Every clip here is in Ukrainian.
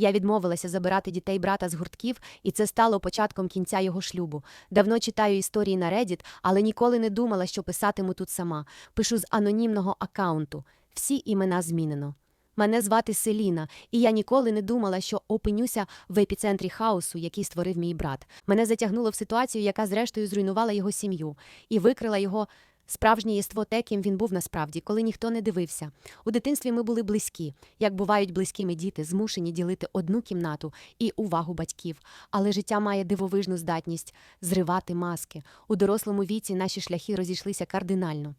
Я відмовилася забирати дітей брата з гуртків, і це стало початком кінця його шлюбу. Давно читаю історії на Reddit, але ніколи не думала, що писатиму тут сама. Пишу з анонімного аккаунту. Всі імена змінено. Мене звати Селіна, і я ніколи не думала, що опинюся в епіцентрі хаосу, який створив мій брат. Мене затягнуло в ситуацію, яка зрештою зруйнувала його сім'ю, і викрила його справжнє єство те, ким він був насправді, коли ніхто не дивився. У дитинстві ми були близькі, як бувають близькими діти, змушені ділити одну кімнату і увагу батьків. Але життя має дивовижну здатність зривати маски. У дорослому віці наші шляхи розійшлися кардинально.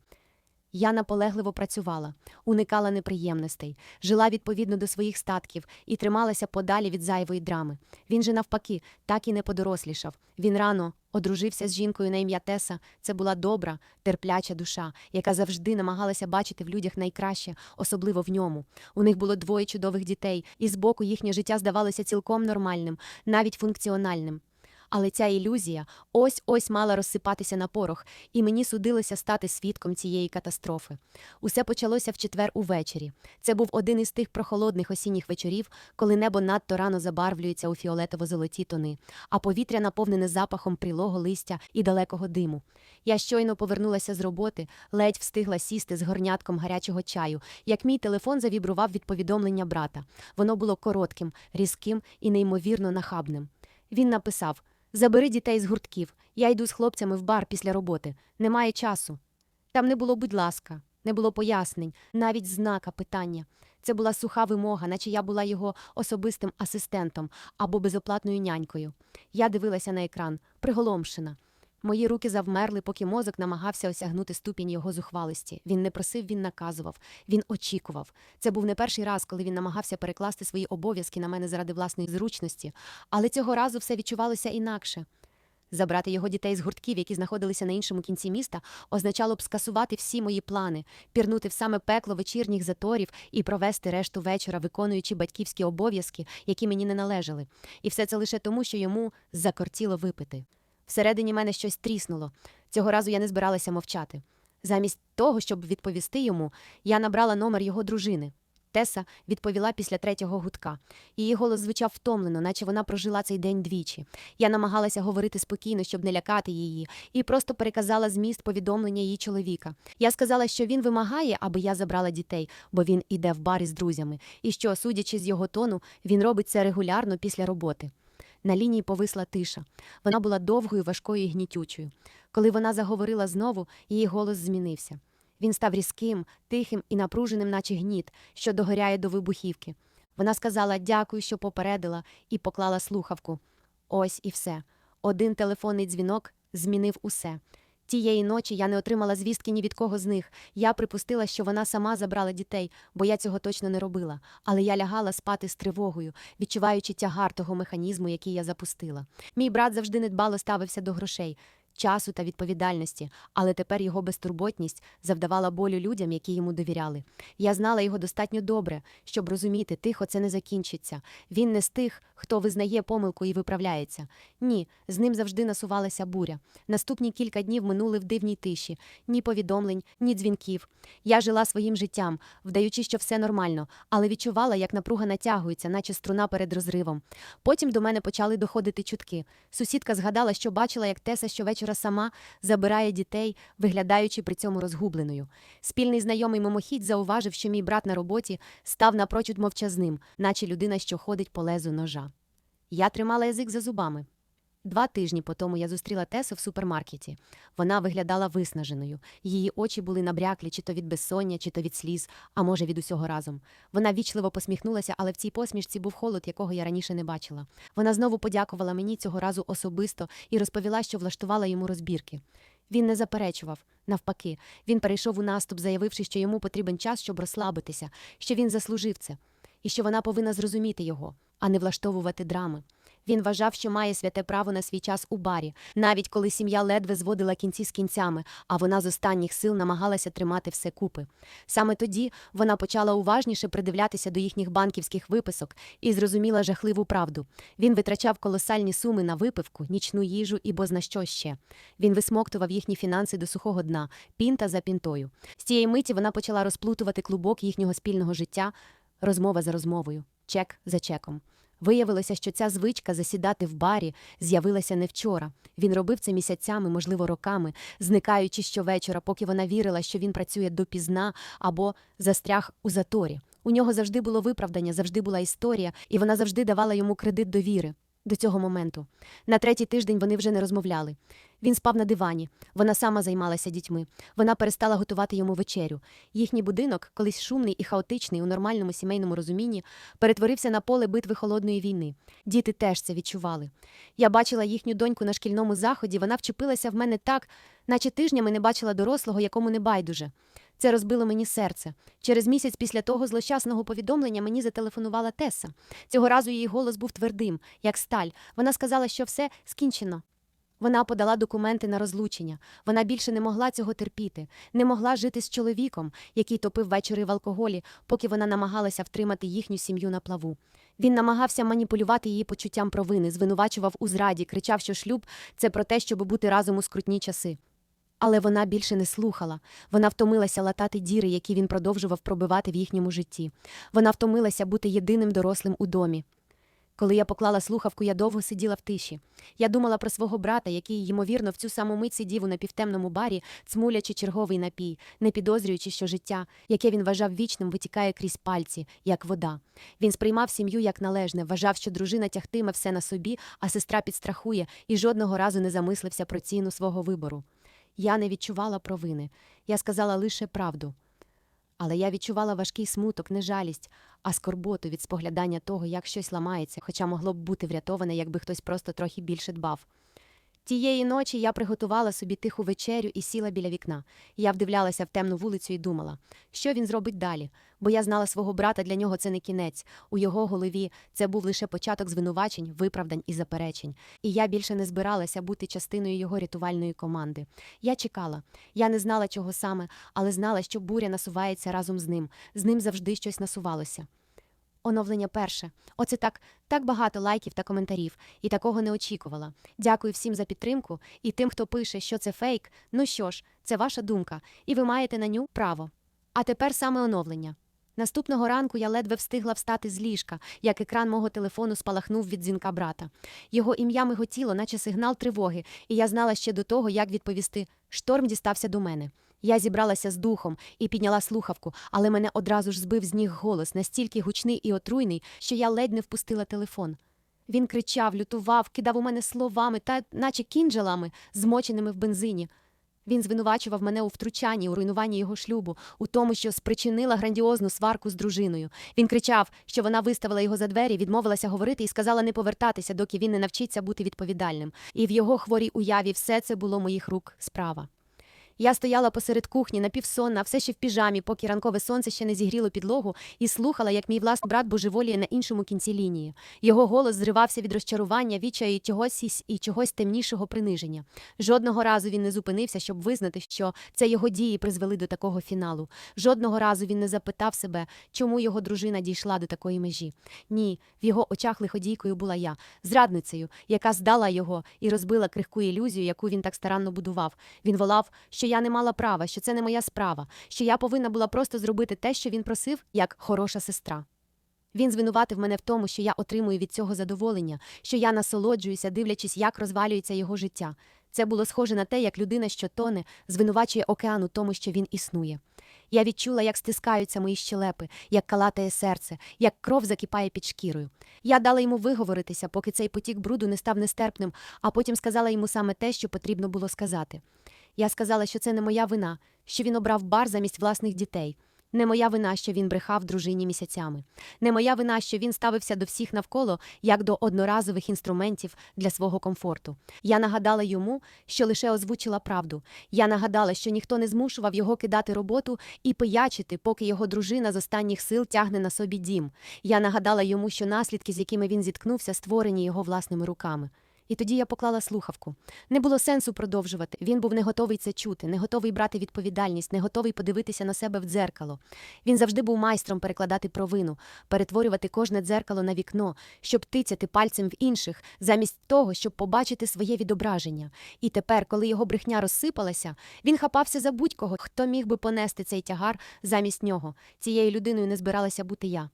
Я наполегливо працювала, уникала неприємностей, жила відповідно до своїх статків і трималася подалі від зайвої драми. Він же, навпаки, так і не подорослішав. Він рано одружився з жінкою на ім'я Теса. Це була добра, терпляча душа, яка завжди намагалася бачити в людях найкраще, особливо в ньому. У них було двоє чудових дітей, і збоку їхнє життя здавалося цілком нормальним, навіть функціональним. Але ця ілюзія ось ось мала розсипатися на порох, і мені судилося стати свідком цієї катастрофи. Усе почалося в четвер увечері. Це був один із тих прохолодних осінніх вечорів, коли небо надто рано забарвлюється у фіолетово-золоті тони, а повітря наповнене запахом прілого листя і далекого диму. Я щойно повернулася з роботи, ледь встигла сісти з горнятком гарячого чаю, як мій телефон завібрував від повідомлення брата. Воно було коротким, різким і неймовірно нахабним. Він написав. Забери дітей з гуртків. Я йду з хлопцями в бар після роботи. Немає часу. Там не було, будь ласка, не було пояснень, навіть знака питання. Це була суха вимога, наче я була його особистим асистентом або безоплатною нянькою. Я дивилася на екран, приголомшена. Мої руки завмерли, поки мозок намагався осягнути ступінь його зухвалості. Він не просив, він наказував, він очікував. Це був не перший раз, коли він намагався перекласти свої обов'язки на мене заради власної зручності, але цього разу все відчувалося інакше. Забрати його дітей з гуртків, які знаходилися на іншому кінці міста, означало б скасувати всі мої плани, пірнути в саме пекло вечірніх заторів і провести решту вечора, виконуючи батьківські обов'язки, які мені не належали. І все це лише тому, що йому закортіло випити. Всередині мене щось тріснуло. Цього разу я не збиралася мовчати. Замість того, щоб відповісти йому, я набрала номер його дружини. Теса відповіла після третього гудка. Її голос звучав втомлено, наче вона прожила цей день двічі. Я намагалася говорити спокійно, щоб не лякати її, і просто переказала зміст повідомлення її чоловіка. Я сказала, що він вимагає, аби я забрала дітей, бо він іде в бар із друзями, і що, судячи з його тону, він робить це регулярно після роботи. На лінії повисла тиша. Вона була довгою, важкою і гнітючою. Коли вона заговорила знову, її голос змінився. Він став різким, тихим і напруженим, наче гніт, що догоряє до вибухівки. Вона сказала дякую, що попередила, і поклала слухавку. Ось і все. Один телефонний дзвінок змінив усе. Тієї ночі я не отримала звістки ні від кого з них. Я припустила, що вона сама забрала дітей, бо я цього точно не робила. Але я лягала спати з тривогою, відчуваючи тягар того механізму, який я запустила. Мій брат завжди недбало ставився до грошей. Часу та відповідальності, але тепер його безтурботність завдавала болю людям, які йому довіряли. Я знала його достатньо добре, щоб розуміти, тихо це не закінчиться. Він не з тих, хто визнає помилку і виправляється. Ні, з ним завжди насувалася буря. Наступні кілька днів минули в дивній тиші, ні повідомлень, ні дзвінків. Я жила своїм життям, вдаючи, що все нормально, але відчувала, як напруга натягується, наче струна перед розривом. Потім до мене почали доходити чутки. Сусідка згадала, що бачила, як Теса щовечора сама забирає дітей, виглядаючи при цьому розгубленою. Спільний знайомий мимохідь зауважив, що мій брат на роботі став напрочуд мовчазним, наче людина, що ходить по лезу ножа. Я тримала язик за зубами. Два тижні по тому я зустріла Тесу в супермаркеті. Вона виглядала виснаженою. Її очі були набряклі чи то від безсоння, чи то від сліз, а може, від усього разом. Вона вічливо посміхнулася, але в цій посмішці був холод, якого я раніше не бачила. Вона знову подякувала мені цього разу особисто і розповіла, що влаштувала йому розбірки. Він не заперечував. Навпаки, він перейшов у наступ, заявивши, що йому потрібен час, щоб розслабитися, що він заслужив це, і що вона повинна зрозуміти його, а не влаштовувати драми. Він вважав, що має святе право на свій час у барі, навіть коли сім'я ледве зводила кінці з кінцями, а вона з останніх сил намагалася тримати все купи. Саме тоді вона почала уважніше придивлятися до їхніх банківських виписок і зрозуміла жахливу правду. Він витрачав колосальні суми на випивку, нічну їжу і бозна що ще. Він висмоктував їхні фінанси до сухого дна, пінта за пінтою. З цієї миті вона почала розплутувати клубок їхнього спільного життя, розмова за розмовою, чек за чеком. Виявилося, що ця звичка засідати в барі з'явилася не вчора. Він робив це місяцями, можливо, роками, зникаючи щовечора, поки вона вірила, що він працює допізна або застряг у заторі. У нього завжди було виправдання, завжди була історія, і вона завжди давала йому кредит довіри. До цього моменту. На третій тиждень вони вже не розмовляли. Він спав на дивані, вона сама займалася дітьми. Вона перестала готувати йому вечерю. Їхній будинок, колись шумний і хаотичний у нормальному сімейному розумінні, перетворився на поле битви холодної війни. Діти теж це відчували. Я бачила їхню доньку на шкільному заході, вона вчепилася в мене так, наче тижнями не бачила дорослого, якому не байдуже. Це розбило мені серце. Через місяць після того злощасного повідомлення мені зателефонувала Теса. Цього разу її голос був твердим, як сталь. Вона сказала, що все скінчено. Вона подала документи на розлучення. Вона більше не могла цього терпіти, не могла жити з чоловіком, який топив вечори в алкоголі, поки вона намагалася втримати їхню сім'ю на плаву. Він намагався маніпулювати її почуттям провини, звинувачував у зраді, кричав, що шлюб це про те, щоб бути разом у скрутні часи. Але вона більше не слухала. Вона втомилася латати діри, які він продовжував пробивати в їхньому житті. Вона втомилася бути єдиним дорослим у домі. Коли я поклала слухавку, я довго сиділа в тиші. Я думала про свого брата, який, ймовірно, в цю саму мить сидів у напівтемному барі, цмулячи черговий напій, не підозрюючи, що життя, яке він вважав вічним, витікає крізь пальці, як вода. Він сприймав сім'ю як належне, вважав, що дружина тягтиме все на собі, а сестра підстрахує, і жодного разу не замислився про ціну свого вибору. Я не відчувала провини. Я сказала лише правду. Але я відчувала важкий смуток, не жалість, а скорботу від споглядання того, як щось ламається, хоча могло б бути врятоване, якби хтось просто трохи більше дбав. Тієї ночі я приготувала собі тиху вечерю і сіла біля вікна. Я вдивлялася в темну вулицю і думала, що він зробить далі, бо я знала свого брата, для нього це не кінець. У його голові це був лише початок звинувачень, виправдань і заперечень. І я більше не збиралася бути частиною його рятувальної команди. Я чекала. Я не знала, чого саме, але знала, що буря насувається разом з ним. З ним завжди щось насувалося. Оновлення перше. Оце так, так багато лайків та коментарів, і такого не очікувала. Дякую всім за підтримку і тим, хто пише, що це фейк. Ну що ж, це ваша думка, і ви маєте на ню право. А тепер саме оновлення. Наступного ранку я ледве встигла встати з ліжка, як екран мого телефону спалахнув від дзвінка брата. Його ім'я миготіло, наче сигнал тривоги, і я знала ще до того, як відповісти. Шторм дістався до мене. Я зібралася з духом і підняла слухавку, але мене одразу ж збив з ніг голос, настільки гучний і отруйний, що я ледь не впустила телефон. Він кричав, лютував, кидав у мене словами та наче кінджалами, змоченими в бензині. Він звинувачував мене у втручанні, у руйнуванні його шлюбу, у тому, що спричинила грандіозну сварку з дружиною. Він кричав, що вона виставила його за двері, відмовилася говорити і сказала не повертатися, доки він не навчиться бути відповідальним. І в його хворій уяві все це було моїх рук справа. Я стояла посеред кухні, напівсонна, все ще в піжамі, поки ранкове сонце ще не зігріло підлогу, і слухала, як мій власний брат божеволіє на іншому кінці лінії. Його голос зривався від розчарування, відчаю і чогось і чогось темнішого приниження. Жодного разу він не зупинився, щоб визнати, що це його дії призвели до такого фіналу. Жодного разу він не запитав себе, чому його дружина дійшла до такої межі. Ні, в його очах лиходійкою була я, зрадницею, яка здала його і розбила крихку ілюзію, яку він так старанно будував. Він волав, що я не мала права, що це не моя справа, що я повинна була просто зробити те, що він просив, як хороша сестра. Він звинуватив мене в тому, що я отримую від цього задоволення, що я насолоджуюся, дивлячись, як розвалюється його життя. Це було схоже на те, як людина, що тоне, звинувачує океан у тому, що він існує. Я відчула, як стискаються мої щелепи, як калатає серце, як кров закипає під шкірою. Я дала йому виговоритися, поки цей потік бруду не став нестерпним, а потім сказала йому саме те, що потрібно було сказати. Я сказала, що це не моя вина, що він обрав бар замість власних дітей. Не моя вина, що він брехав дружині місяцями. Не моя вина, що він ставився до всіх навколо як до одноразових інструментів для свого комфорту. Я нагадала йому, що лише озвучила правду. Я нагадала, що ніхто не змушував його кидати роботу і пиячити, поки його дружина з останніх сил тягне на собі дім. Я нагадала йому, що наслідки, з якими він зіткнувся, створені його власними руками. І тоді я поклала слухавку. Не було сенсу продовжувати. Він був не готовий це чути, не готовий брати відповідальність, не готовий подивитися на себе в дзеркало. Він завжди був майстром перекладати провину, перетворювати кожне дзеркало на вікно, щоб тицяти пальцем в інших, замість того, щоб побачити своє відображення. І тепер, коли його брехня розсипалася, він хапався за будь-кого, хто міг би понести цей тягар замість нього. Цією людиною не збиралася бути я.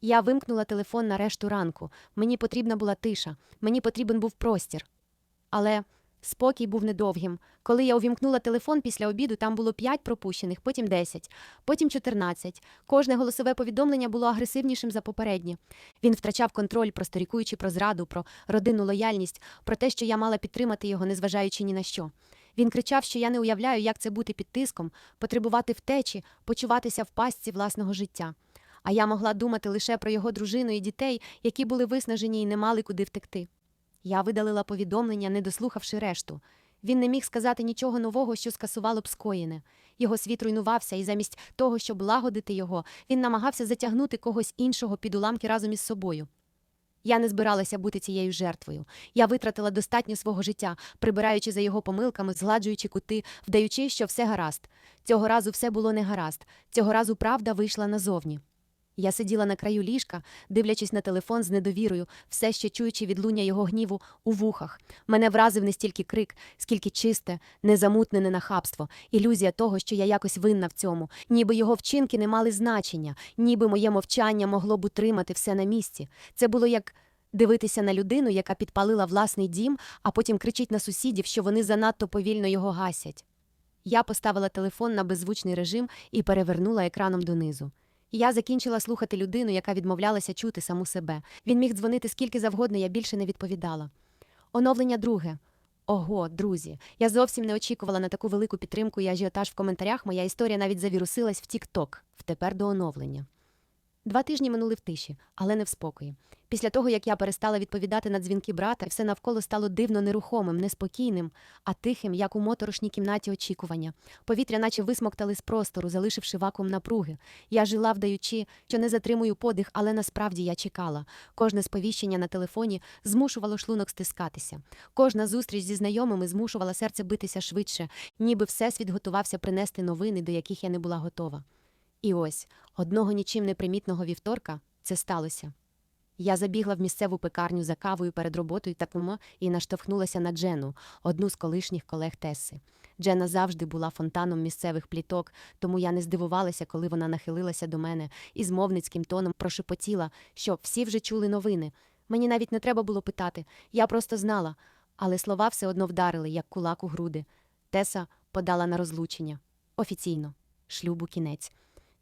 Я вимкнула телефон на решту ранку. Мені потрібна була тиша, мені потрібен був простір. Але спокій був недовгим. Коли я увімкнула телефон після обіду, там було 5 пропущених, потім 10, потім 14. Кожне голосове повідомлення було агресивнішим за попереднє. Він втрачав контроль, просторікуючи про зраду, про родинну лояльність, про те, що я мала підтримати його, незважаючи ні на що. Він кричав, що я не уявляю, як це бути під тиском, потребувати втечі, почуватися в пастці власного життя. А я могла думати лише про його дружину і дітей, які були виснажені і не мали куди втекти. Я видалила повідомлення, не дослухавши решту. Він не міг сказати нічого нового, що скасувало б скоєне. Його світ руйнувався, і замість того, щоб лагодити його, він намагався затягнути когось іншого під уламки разом із собою. Я не збиралася бути цією жертвою. Я витратила достатньо свого життя, прибираючи за його помилками, згладжуючи кути, вдаючи, що все гаразд. Цього разу все було не гаразд. Цього разу правда вийшла назовні. Я сиділа на краю ліжка, дивлячись на телефон з недовірою, все ще чуючи відлуння його гніву у вухах. Мене вразив не стільки крик, скільки чисте, незамутнене нахабство, ілюзія того, що я якось винна в цьому, ніби його вчинки не мали значення, ніби моє мовчання могло б утримати все на місці. Це було як. Дивитися на людину, яка підпалила власний дім, а потім кричить на сусідів, що вони занадто повільно його гасять. Я поставила телефон на беззвучний режим і перевернула екраном донизу. Я закінчила слухати людину, яка відмовлялася чути саму себе. Він міг дзвонити скільки завгодно, я більше не відповідала. Оновлення друге. Ого, друзі, я зовсім не очікувала на таку велику підтримку і ажіотаж в коментарях. Моя історія навіть завірусилась в TikTok, втепер до оновлення. Два тижні минули в тиші, але не в спокої. Після того, як я перестала відповідати на дзвінки брата, все навколо стало дивно нерухомим, неспокійним, а тихим, як у моторошній кімнаті очікування. Повітря, наче висмоктали з простору, залишивши вакуум напруги. Я жила, вдаючи, що не затримую подих, але насправді я чекала. Кожне сповіщення на телефоні змушувало шлунок стискатися. Кожна зустріч зі знайомими змушувала серце битися швидше, ніби всесвіт готувався принести новини, до яких я не була готова. І ось одного нічим непримітного вівторка це сталося. Я забігла в місцеву пекарню за кавою перед роботою такому і наштовхнулася на Джену, одну з колишніх колег Теси. Джена завжди була фонтаном місцевих пліток, тому я не здивувалася, коли вона нахилилася до мене і з мовницьким тоном прошепотіла, що всі вже чули новини. Мені навіть не треба було питати, я просто знала. Але слова все одно вдарили, як кулак у груди. Теса подала на розлучення. Офіційно, шлюбу кінець.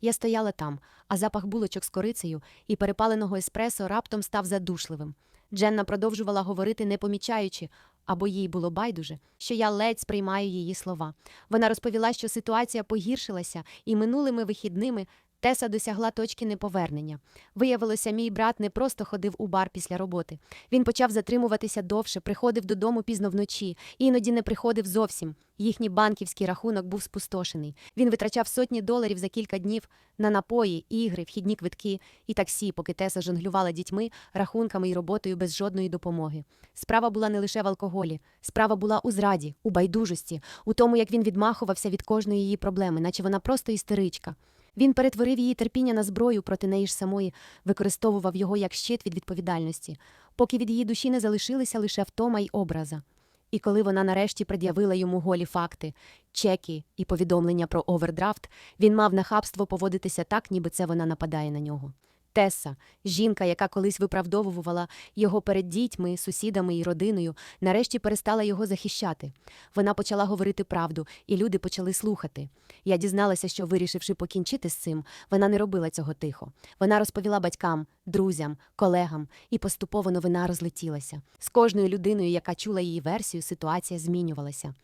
Я стояла там, а запах булочок з корицею і перепаленого еспресо раптом став задушливим. Дженна продовжувала говорити, не помічаючи, або їй було байдуже, що я ледь сприймаю її слова. Вона розповіла, що ситуація погіршилася, і минулими вихідними Теса досягла точки неповернення. Виявилося, мій брат не просто ходив у бар після роботи. Він почав затримуватися довше, приходив додому пізно вночі, іноді не приходив зовсім. Їхній банківський рахунок був спустошений. Він витрачав сотні доларів за кілька днів на напої, ігри, вхідні квитки і таксі, поки Теса жонглювала дітьми, рахунками і роботою без жодної допомоги. Справа була не лише в алкоголі, справа була у зраді, у байдужості, у тому, як він відмахувався від кожної її проблеми, наче вона просто істеричка. Він перетворив її терпіння на зброю проти неї ж самої, використовував його як щит від відповідальності, поки від її душі не залишилися лише втома й образа. І коли вона нарешті пред'явила йому голі факти, чеки і повідомлення про овердрафт, він мав нахабство поводитися так, ніби це вона нападає на нього. Теса, жінка, яка колись виправдовувала його перед дітьми, сусідами і родиною, нарешті перестала його захищати. Вона почала говорити правду, і люди почали слухати. Я дізналася, що, вирішивши покінчити з цим, вона не робила цього тихо. Вона розповіла батькам, друзям, колегам, і поступово новина розлетілася. З кожною людиною, яка чула її версію, ситуація змінювалася.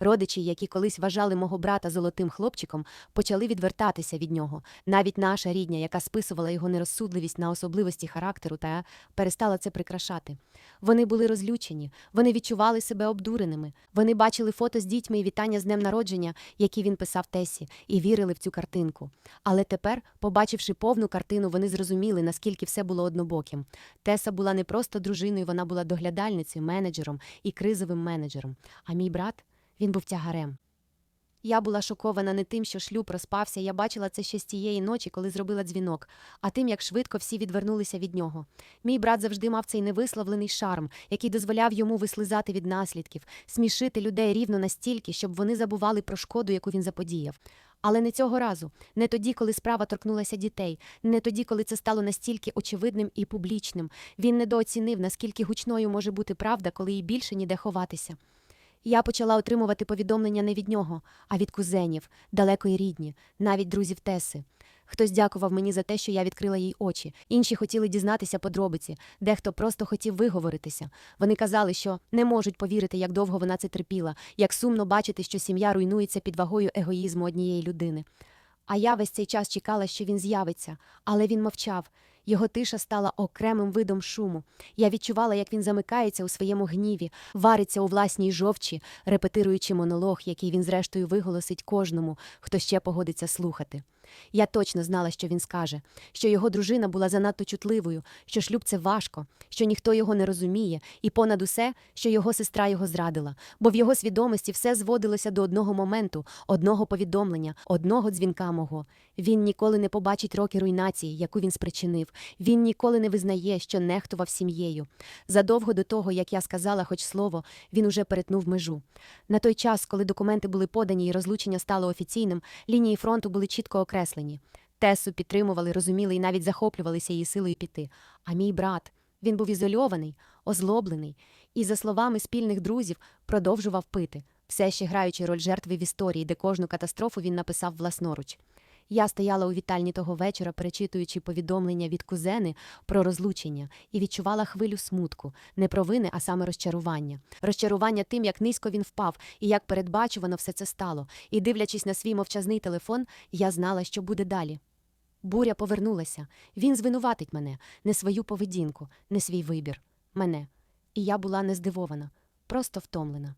Родичі, які колись вважали мого брата золотим хлопчиком, почали відвертатися від нього. Навіть наша рідня, яка списувала його нерозсудливість на особливості характеру, та перестала це прикрашати. Вони були розлючені, вони відчували себе обдуреними. Вони бачили фото з дітьми і вітання з днем народження, які він писав Тесі, і вірили в цю картинку. Але тепер, побачивши повну картину, вони зрозуміли, наскільки все було однобоким. Теса була не просто дружиною, вона була доглядальницею, менеджером і кризовим менеджером. А мій брат він був тягарем. Я була шокована не тим, що шлюб розпався, я бачила це ще з тієї ночі, коли зробила дзвінок, а тим, як швидко всі відвернулися від нього. Мій брат завжди мав цей невисловлений шарм, який дозволяв йому вислизати від наслідків, смішити людей рівно настільки, щоб вони забували про шкоду, яку він заподіяв. Але не цього разу, не тоді, коли справа торкнулася дітей, не тоді, коли це стало настільки очевидним і публічним. Він недооцінив, наскільки гучною може бути правда, коли їй більше ніде ховатися. Я почала отримувати повідомлення не від нього, а від кузенів, далекої рідні, навіть друзів Теси. Хтось дякував мені за те, що я відкрила їй очі. Інші хотіли дізнатися подробиці, дехто просто хотів виговоритися. Вони казали, що не можуть повірити, як довго вона це терпіла, як сумно бачити, що сім'я руйнується під вагою егоїзму однієї людини. А я весь цей час чекала, що він з'явиться, але він мовчав. Його тиша стала окремим видом шуму. Я відчувала, як він замикається у своєму гніві, вариться у власній жовчі, репетируючи монолог, який він зрештою виголосить кожному, хто ще погодиться слухати. Я точно знала, що він скаже, що його дружина була занадто чутливою, що шлюб це важко, що ніхто його не розуміє, і понад усе, що його сестра його зрадила, бо в його свідомості все зводилося до одного моменту, одного повідомлення, одного дзвінка мого. Він ніколи не побачить роки руйнації, яку він спричинив. Він ніколи не визнає, що нехтував сім'єю. Задовго до того, як я сказала хоч слово, він уже перетнув межу. На той час, коли документи були подані і розлучення стало офіційним, лінії фронту були чітко окреслені. Тесу підтримували, розуміли і навіть захоплювалися її силою піти. А мій брат, він був ізольований, озлоблений, і, за словами спільних друзів, продовжував пити, все ще граючи роль жертви в історії, де кожну катастрофу він написав власноруч. Я стояла у вітальні того вечора, перечитуючи повідомлення від кузени про розлучення, і відчувала хвилю смутку, не провини, а саме розчарування. Розчарування тим, як низько він впав і як передбачувано все це стало. І, дивлячись на свій мовчазний телефон, я знала, що буде далі. Буря повернулася. Він звинуватить мене, не свою поведінку, не свій вибір. Мене. І я була не здивована, просто втомлена.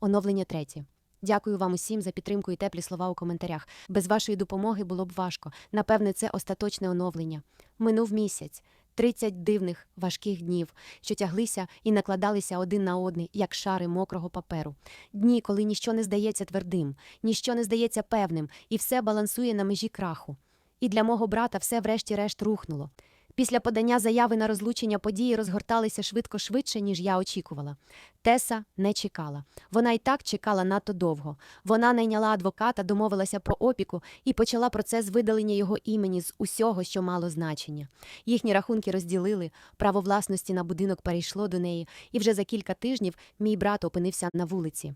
Оновлення третє. Дякую вам усім за підтримку і теплі слова у коментарях. Без вашої допомоги було б важко. Напевне, це остаточне оновлення. Минув місяць. 30 дивних, важких днів, що тяглися і накладалися один на одний, як шари мокрого паперу. Дні, коли ніщо не здається твердим, ніщо не здається певним, і все балансує на межі краху. І для мого брата все врешті-решт рухнуло. Після подання заяви на розлучення події розгорталися швидко швидше, ніж я очікувала. Теса не чекала. Вона і так чекала надто довго. Вона найняла адвоката, домовилася про опіку і почала процес видалення його імені з усього, що мало значення. Їхні рахунки розділили, право власності на будинок перейшло до неї, і вже за кілька тижнів мій брат опинився на вулиці.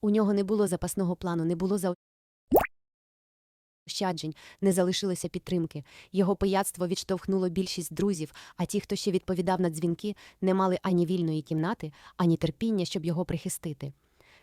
У нього не було запасного плану, не було за Ощаджень не залишилося підтримки. Його пияцтво відштовхнуло більшість друзів, а ті, хто ще відповідав на дзвінки, не мали ані вільної кімнати, ані терпіння, щоб його прихистити.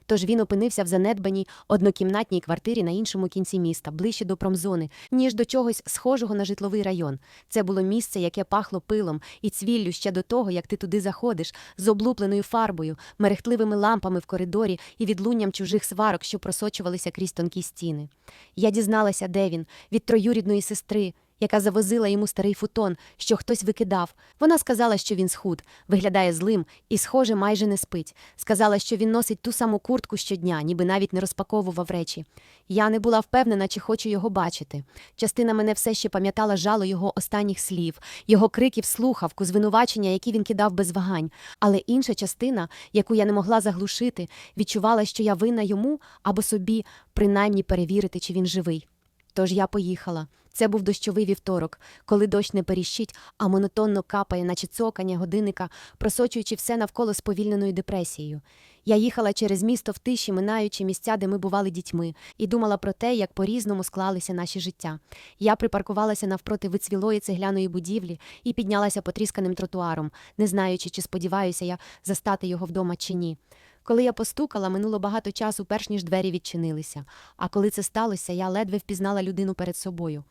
Тож він опинився в занедбаній однокімнатній квартирі на іншому кінці міста, ближче до промзони, ніж до чогось схожого на житловий район. Це було місце, яке пахло пилом і цвіллю ще до того, як ти туди заходиш, з облупленою фарбою, мерехтливими лампами в коридорі і відлунням чужих сварок, що просочувалися крізь тонкі стіни. Я дізналася, де він, від троюрідної сестри, яка завозила йому старий футон, що хтось викидав. Вона сказала, що він схуд, виглядає злим і, схоже, майже не спить. Сказала, що він носить ту саму куртку щодня, ніби навіть не розпаковував речі. Я не була впевнена, чи хочу його бачити. Частина мене все ще пам'ятала жало його останніх слів, його криків слухавку, звинувачення, які він кидав без вагань. Але інша частина, яку я не могла заглушити, відчувала, що я винна йому або собі, принаймні перевірити, чи він живий. Тож я поїхала. Це був дощовий вівторок, коли дощ не періщить, а монотонно капає, наче цокання годинника, просочуючи все навколо сповільненою депресією. Я їхала через місто в тиші, минаючи місця, де ми бували дітьми, і думала про те, як по-різному склалися наші життя. Я припаркувалася навпроти вицвілої цегляної будівлі і піднялася потрісканим тротуаром, не знаючи, чи сподіваюся я застати його вдома чи ні. Коли я постукала, минуло багато часу, перш ніж двері відчинилися. А коли це сталося, я ледве впізнала людину перед собою.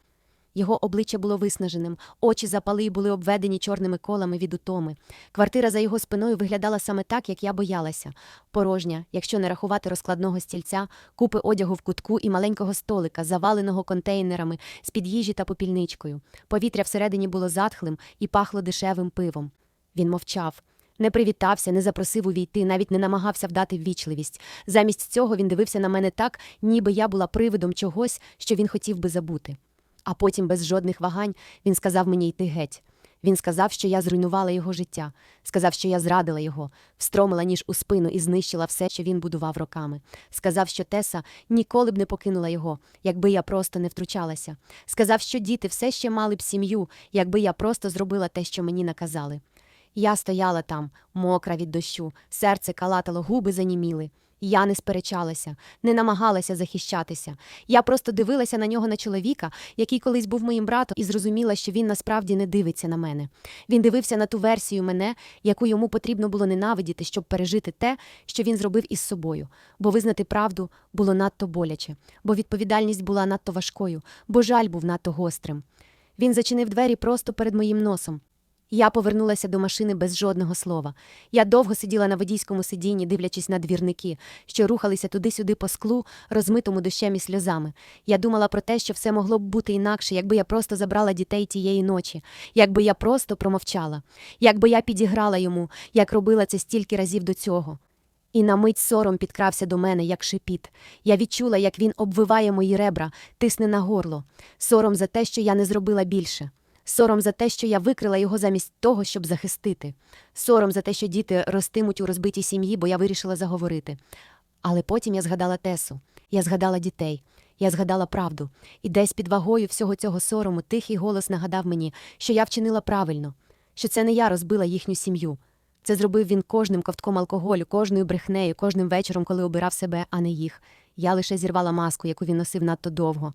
Його обличчя було виснаженим, очі запали й були обведені чорними колами від утоми. Квартира за його спиною виглядала саме так, як я боялася. Порожня, якщо не рахувати розкладного стільця, купи одягу в кутку і маленького столика, заваленого контейнерами з-під їжі та попільничкою. Повітря всередині було затхлим і пахло дешевим пивом. Він мовчав. Не привітався, не запросив увійти, навіть не намагався вдати ввічливість. Замість цього він дивився на мене так, ніби я була привидом чогось, що він хотів би забути. А потім, без жодних вагань, він сказав мені йти геть. Він сказав, що я зруйнувала його життя, сказав, що я зрадила його, встромила ніж у спину і знищила все, що він будував роками. Сказав, що Теса ніколи б не покинула його, якби я просто не втручалася. Сказав, що діти все ще мали б сім'ю, якби я просто зробила те, що мені наказали. Я стояла там, мокра від дощу, серце калатало, губи заніміли. Я не сперечалася, не намагалася захищатися. Я просто дивилася на нього на чоловіка, який колись був моїм братом, і зрозуміла, що він насправді не дивиться на мене. Він дивився на ту версію мене, яку йому потрібно було ненавидіти, щоб пережити те, що він зробив із собою. Бо визнати правду було надто боляче, бо відповідальність була надто важкою, бо жаль був надто гострим. Він зачинив двері просто перед моїм носом. Я повернулася до машини без жодного слова. Я довго сиділа на водійському сидінні, дивлячись на двірники, що рухалися туди-сюди по склу, розмитому дощем і сльозами. Я думала про те, що все могло б бути інакше, якби я просто забрала дітей тієї ночі, якби я просто промовчала, якби я підіграла йому, як робила це стільки разів до цього. І на мить сором підкрався до мене, як шипіт. Я відчула, як він обвиває мої ребра, тисне на горло. Сором за те, що я не зробила більше. Сором за те, що я викрила його замість того, щоб захистити. Сором за те, що діти ростимуть у розбитій сім'ї, бо я вирішила заговорити. Але потім я згадала Тесу, я згадала дітей, я згадала правду. І десь під вагою всього цього сорому тихий голос нагадав мені, що я вчинила правильно, що це не я розбила їхню сім'ю. Це зробив він кожним ковтком алкоголю, кожною брехнею, кожним вечором, коли обирав себе, а не їх. Я лише зірвала маску, яку він носив надто довго.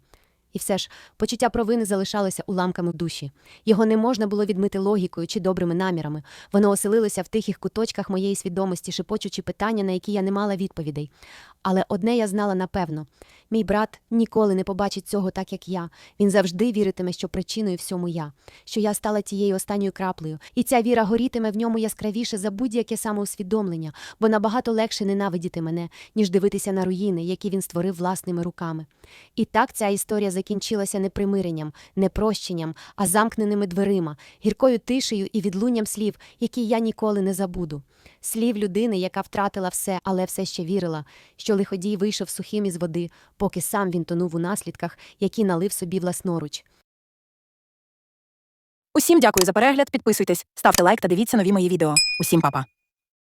І все ж почуття провини залишалося уламками в душі. Його не можна було відмити логікою чи добрими намірами. Воно оселилося в тихих куточках моєї свідомості, шепочучи питання, на які я не мала відповідей. Але одне я знала напевно: мій брат ніколи не побачить цього так, як я. Він завжди віритиме, що причиною всьому я, що я стала тією останньою краплею, і ця віра горітиме в ньому яскравіше за будь-яке самоусвідомлення, бо набагато легше ненавидіти мене, ніж дивитися на руїни, які він створив власними руками. І так ця історія закінчилася не примиренням, не прощенням, а замкненими дверима, гіркою тишею і відлунням слів, які я ніколи не забуду. Слів людини, яка втратила все, але все ще вірила, що лиходій вийшов сухим із води, поки сам він тонув у наслідках, які налив собі власноруч. Усім дякую за перегляд. Підписуйтесь, ставте лайк та дивіться нові мої відео. Усім па-па.